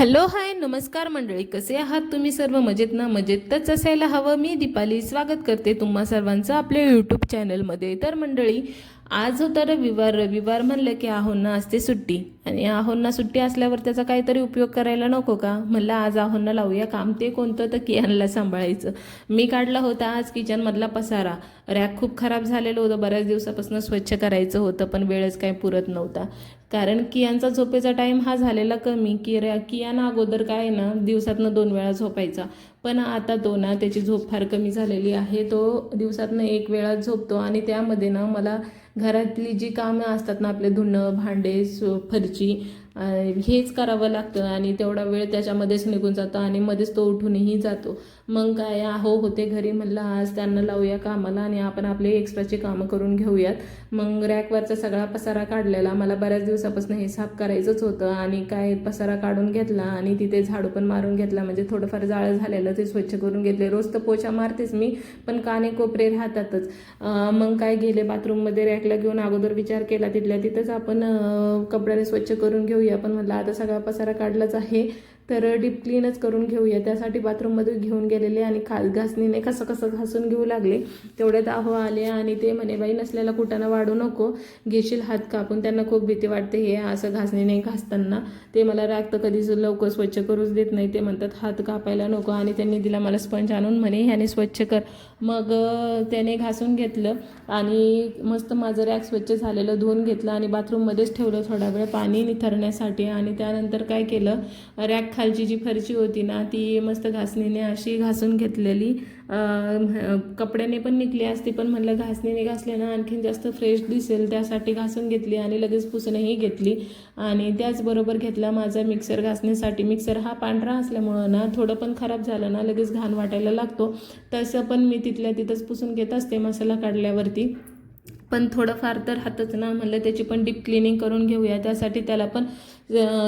Hello hi नमस्कार मंडळी कसे आहात तुम्ही सर्व? मजेत ना? मजेतच असायला हवं. मी दीपाली स्वागत करते तुम्हा सर्वांचं आपल्या यूट्यूब चॅनलमध्ये तर मंडळी आज होता रविवार. रविवार म्हणलं की आहोंना असते सुट्टी. आणि आहोंना सुट्टी असल्यावर त्याचा काहीतरी उपयोग करायला नको का? म्हणलं आज आहोंना लावूया काम. ते कोणतं? तर कियानला सांभाळायचं. मी काढला होता आज किचनमधला पसारा. रॅक खूप खराब झालेलं होतं. बऱ्याच दिवसापासून स्वच्छ करायचं होतं पण वेळच काही पुरत नव्हता. कारण कियांचा झोपेचा टाईम हा झालेला कमी. की रॅ कियान अगोदर काय ना दिवसातनं दोन वेळा झोपायचा. पण आता तो ना त्याची झोप फार कमी झालेली आहे. तो दिवसातनं एक वेळा झोपतो आणि त्यामध्ये ना मला घरातली जी कामं असतात ना आपले धुणं भांडे फरची हेच करावं लागतं आणि तेवढा वेळ त्याच्यामध्येच निघून जातो आणि मध्येच तो उठूनही जातो. मग काय हो होते घरी म्हणलं आज त्यांना लावूया कामाला आणि आपण आपले एक्स्ट्राची कामं करून घेऊयात. मग रॅकवरचा सगळा पसारा काढलेला. मला बऱ्याच दिवसापासून हे साफ करायचंच होतं आणि काय पसारा काढून घेतला आणि तिथे झाडू पण मारून घेतला. म्हणजे थोडंफार जाळं झालेलं ते स्वच्छ करून घेतले. रोज तर पोछा मारतेच मी पण काने कोपरे राहतातच. मग काय गेले बाथरूममध्ये रॅकला घेऊन अगोदर विचार केला तिथल्या तिथंच आपण कपड्याने स्वच्छ करून घेऊया पण म्हटलं आता सगळा पसारा काढलाच आहे. तर डीप क्लीनच करून घेऊया. त्यासाठी बाथरूममध्ये घेऊन गेलेले आणि खास घासणीने कसं कसं घासून घेऊ लागले तेवढ्यात आहो आले आणि ते म्हणे बाई नसलेला कुटाना वाढू नको. घेशील हात कापून त्यांना खूप भीती वाटते हे असं घासणीने घासताना. ते मला राग तर कधीच लवकर स्वच्छ करूच देत नाही. ते म्हणतात हात कापायला नको आणि त्यांनी दिला मला स्पंज आणून म्हणे ह्याने स्वच्छ कर. मग त्याने घासून घेतलं आणि मस्त माझं रॅक स्वच्छ झालेलं धुवून घेतलं आणि बाथरूममध्येच ठेवलं थोडा वेळ पाणी निथरण्यासाठी. आणि त्यानंतर काय केलं रॅक खालची जी फरची होती ना ती मस्त घासणीने अशी घासून घेतलेली. कपड्याने पण निघली असती पण म्हणलं घासणीने घासल्यानं आणखीन जास्त फ्रेश दिसेल त्यासाठी घासून घेतली आणि लगेच पुसणंही घेतली. आणि त्याचबरोबर घेतला माझा मिक्सर घासण्यासाठी मिक्सर हा पांढरा असल्यामुळं ना थोडं पण खराब झालं ना लगेच घाण वाटायला लागतो. तसं पण मी तिथल्या तिथंच पुसून घेत असते मसाला काढल्यावरती. पण थोडंफार तर हातच ना म्हणलं त्याची पण डीप क्लिनिंग करून घेऊया त्यासाठी त्याला पण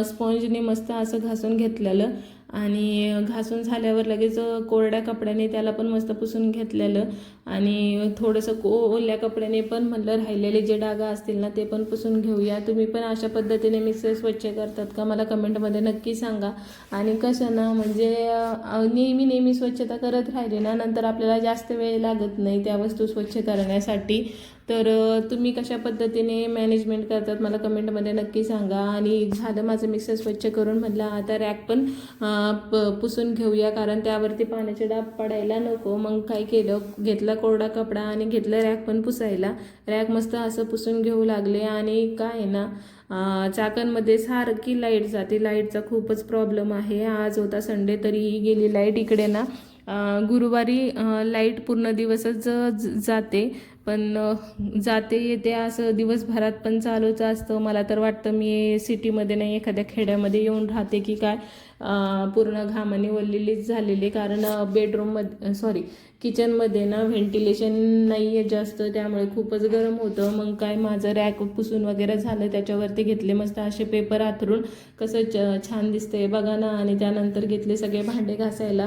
स्पॉन्जने मस्त असं घासून घेतलेलं. आणि घासून झाल्यावर लगेच कोरड्या कपड्याने त्याला पण मस्त पुसून घेतलेलं. आणि थोडंसं को ओल्या कपड्याने पण म्हणलं राहिलेले जे डागा असतील ना ते पण पुसून घेऊया. तुम्ही पण अशा पद्धतीने मिक्सर स्वच्छ करतात का? मला कमेंटमध्ये नक्की सांगा. आणि कसं ना म्हणजे नेहमी नेहमी स्वच्छता करत राहिली ना नंतर आपल्याला जास्त वेळ लागत नाही त्या वस्तू स्वच्छ करण्यासाठी. तर तुम्ही कशा पद्धतीने मॅनेजमेंट करतात मला कमेंटमध्ये नक्की सांगा. आणि झालं माझं मिक्सर स्वच्छ करून म्हटलं आता रॅक पण प पुसून घेऊया कारण त्यावरती पाण्याचे डाब पडायला नको. मग काय केलं? घेतला कोरडा कपडा आणि घेतलं रॅक पण पुसायला. रॅक मस्त असं पुसून घेऊ लागले. आणि काय आहे ना चाकणमध्ये सारखी लाइट जाते. लाईटचा खूपच प्रॉब्लेम आहे. आज होता संडे तरीही गेली लाइट इकडे ना गुरुवारी लाइट पूर्ण दिवसच जाते. पण जाते येते असं दिवसभरात पण चालूच असतं. मला तर वाटतं मी सिटीमध्ये नाही एखाद्या खेड्यामध्ये येऊन राहते की काय पूर्ण घामाने वल्लेलीच झालेली. कारण बेडरूममध्ये सॉरी किचनमध्ये ना व्हेंटिलेशन नाही आहे जास्त. त्यामुळे खूपच गरम होतं. मग काय माझं रॅक पुसून वगैरे झालं. त्याच्यावरती घेतले मस्त असे पेपर आथरून कसं च छान दिसतंय बघा ना. आणि त्यानंतर घेतले सगळे भांडे घासायला.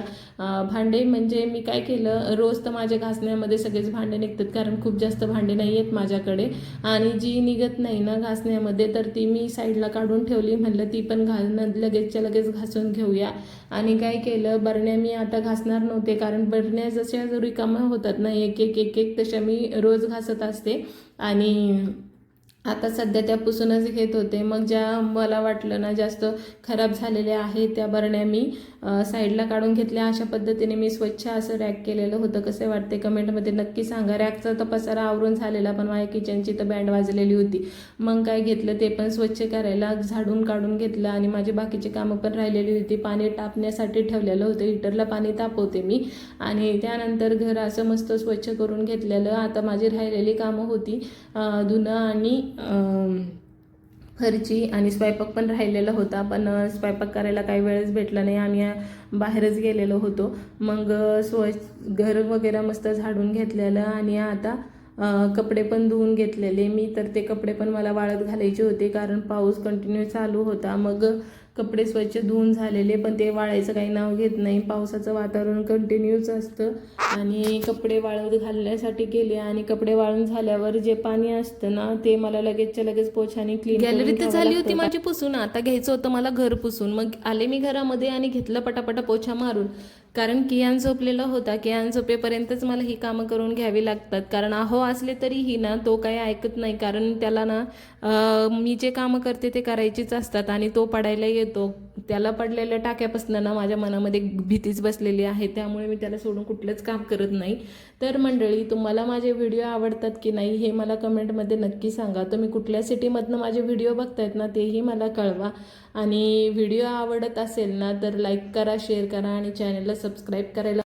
भांडे म्हणजे मी काय केलं रोज तर माझ्या घासण्यामध्ये सगळेच भांडे निघतात. कारण खूप जास्त भांडे नाही आहेत माझ्याकडे. आणि जी निघत नाही ना घासण्यामध्ये तर ती मी साईडला काढून ठेवली. म्हणलं ती पण घालणं लगेचच्या लगेच घासून घेऊया. आणि काय केलं बरण्या मी आता घासणार नव्हते. कारण बरण्या जशा रिकाम्या होतात ना एक एक एक एक तशा मी रोज घासत असते. आणि आता सध्या त्या पुसूनच घेत होते. मग ज्या मला वाटलं ना जास्त खराब झालेल्या आहेत त्या बरण्या मी साईडला काढून घेतल्या. अशा पद्धतीने मी स्वच्छ असं रॅक केलेलं होतं. कसे वाटते कमेंटमध्ये नक्की सांगा. रॅकचा तर पसारा आवरून झालेला पण माझ्या किचनची तर बँड वाजलेली होती. मग काय घेतलं ते पण स्वच्छ करायला झाडून काढून घेतलं आणि माझी बाकीची कामं पण राहिलेली होती. पाणी तापण्यासाठी ठेवलेलं होतं. हिटरला पाणी तापवते मी. आणि त्यानंतर घर असं मस्त स्वच्छ करून घेतलेलं. आता माझी राहिलेली कामं होती धुणं आणि फरची आणि स्वयंपाक पण राहिलेला होता. पण स्वयंपाक करायला काही वेळच भेटला नाही. आम्ही बाहेरच गेलेलो होतो. मग अं, स्वच्छ घर वगैरे मस्त झाडून घेतलेलं आणि आता कपडे पण धुवून घेतलेले. मी तर ते कपडे पण मला वाळत घालायचे होते कारण पाऊस कंटिन्यू चालू होता. मग कपडे स्वच्छ धुवून झालेले पण ते वाळायचं काही नाव घेत नाही. पावसाचं वातावरण कंटिन्यूच असतं. आणि कपडे वाळत घालण्यासाठी गेले आणि कपडे वाळून झाल्यावर जे पाणी असतं ना ते मला लगेचच्या लगेच पोछाने क्लीन गॅलरी तर झाली होती माझी पुसून. आता घ्यायचं होतं मला घर पुसून. मग आले मी घरामध्ये आणि घेतलं पटापटा पोछा मारून. कारण कियान झोपलेला होता. कियान झोपेपर्यंतच मला ही कामं करून घ्यावी लागतात. कारण अहो असले तरीही ना तो काही ऐकत नाही. कारण त्याला ना मी जे कामं करते ते करायचीच असतात आणि तो पडायला येतो. त्याला पडलेल्या टाक्यापासून ना माझ्या मनामध्ये भीतीच बसलेली आहे. त्यामुळे मी त्याला सोडून कुठलंच काम करत नाही. तर मंडळी तुम्हाला माझे व्हिडिओ आवडतात की नाही हे मला कमेंटमध्ये नक्की सांगा. तुम्ही कुठल्या सिटीमधनं माझे व्हिडिओ बघतायत ना तेही मला कळवा. आणि व्हिडिओ आवडत असेल ना तर लाईक करा शेअर करा आणि चॅनलला सबस्क्राईब करायला